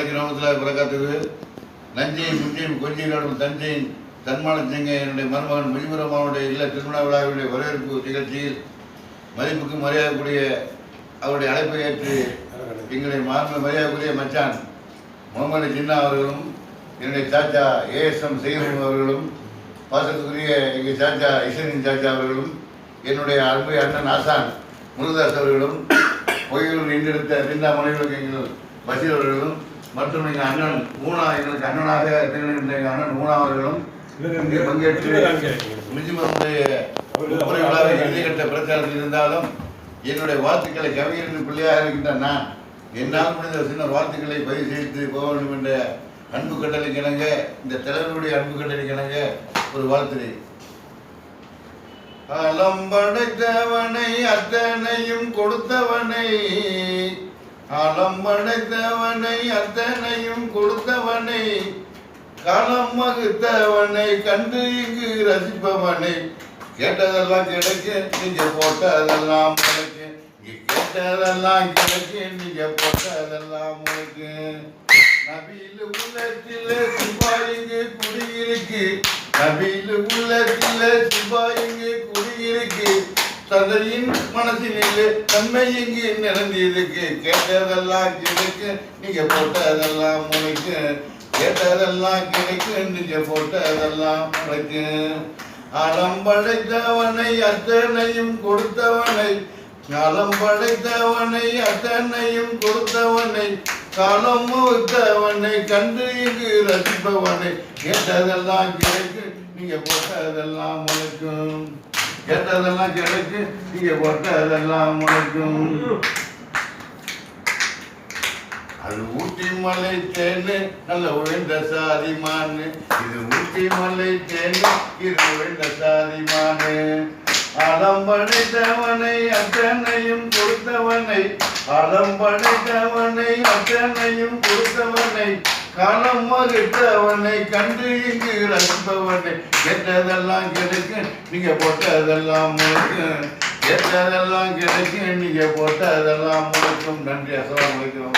கிராமத்தில் பிறக்காத்தது நஞ்சையும் குஞ்சியும் கொஞ்சியிலும் தஞ்சையும் தன்மானச்சங்க என்னுடைய மருமகன் முஜிபுரமாவனுடைய இல்ல திருமண விழாவுடைய வரவேற்பு நிகழ்ச்சியில் மதிப்புக்கு மரியாதைக்குரிய அவருடைய அழைப்பை ஏற்று எங்களுடைய மாண்பு மரியாதைக்குரிய மச்சான் முகமது ஜின்னா அவர்களும் என்னுடைய சாச்சா ஏஎஸ்எம் செய்யும் அவர்களும் பாசத்துக்குரிய எங்கள் சாச்சா இசனின் சாச்சா அவர்களும் என்னுடைய அன்பு அண்ணன் ஆசான் முருகதாஸ் அவர்களும் கோயிலூர் நின்றெடுத்த நின்றா மனைவிகளுக்கு எங்கள் பசீர் அவர்களும் மற்றும் எங்கள் அண்ணன் மூணா எங்களுக்கு அண்ணனாக எங்கள் அண்ணன் மூணா அவர்களும் இங்கே பங்கேற்று முஜிமனுடைய முப்படை விழாவை இறுதிக்கட்ட பிரச்சாரத்தில் இருந்தாலும் என்னுடைய வாழ்த்துக்களை கவிஞரின் பிள்ளையாக இருக்கின்ற நான் என்னால் முடிந்த சின்ன வாழ்த்துக்களை பதிவு செய்து போக வேண்டும் என்ற அன்பு கட்டளை கிணங்க இந்த தலைவருடைய அன்பு கட்டளை கிணங்க ஒரு வாழ்த்துறை அலம் படைத்தவனை அத்தனையும் கொடுத்தவனை அலம் படைத்தவனை அத்தனையும் கொடுத்தவனை களம் வகுத்தவனை கண்டு இங்கு ரசிப்பவனை. கேட்டதெல்லாம் கிடைக்க நீங்க போட்டதெல்லாம் முளைக்கு. இங்க கேட்டதெல்லாம் கிடைக்க நீங்க போட்டதெல்லாம் முளைக்கு. நபியில் உள்ளத்தில் சிவாயிங்கு குடியிருக்கு. நபியில் உள்ளத்தில் சிவாயிங்கு குடியிருக்கு. தந்தையின் மனசினிலே தன்மை இங்கு நிறைந்திருக்கு கேட்டதெல்லாம் கிடைக்கும் நீங்க போட்டதெல்லாம் முளைக்கு கேட்டதெல்லாம் கிடைக்கும் நீங்க போட்டதெல்லாம் முளைக்கு அறம் படைத்தவனை அத்தனையும் கொடுத்தவனை நலம் படைத்தவனை அத்தனையும் கொடுத்தவனை காலம் முகத்தவனை கண்டு இங்கு ரசிப்பவனை கேட்டதெல்லாம் கிடைக்கும் நீங்க போட்டதெல்லாம் முளைக்கும் கேட்டதெல்லாம் கிடைச்சு நீங்க கொட்டதெல்லாம் முளைக்கும் அது ஊட்டி மலை தேனு நல்ல உழைந்த சாதி இது ஊட்டி மலை தேனு இது உழைந்த சாதி மானு அலம் படைத்தவனை அத்தனையும் கொடுத்தவனை அலம் படைத்தவனை அத்தனையும் கொடுத்தவனை காலம் மறுத்தவனை கண்டு இங்கு ரசிப்பவனை கெட்டதெல்லாம் கிடைக்கும் நீங்க போட்டதெல்லாம் முழுக்கும். கெட்டதெல்லாம் கிடைக்கும் நீங்க போட்டதெல்லாம் முழுக்கும். நன்றி அசலாம் முழுக்கும்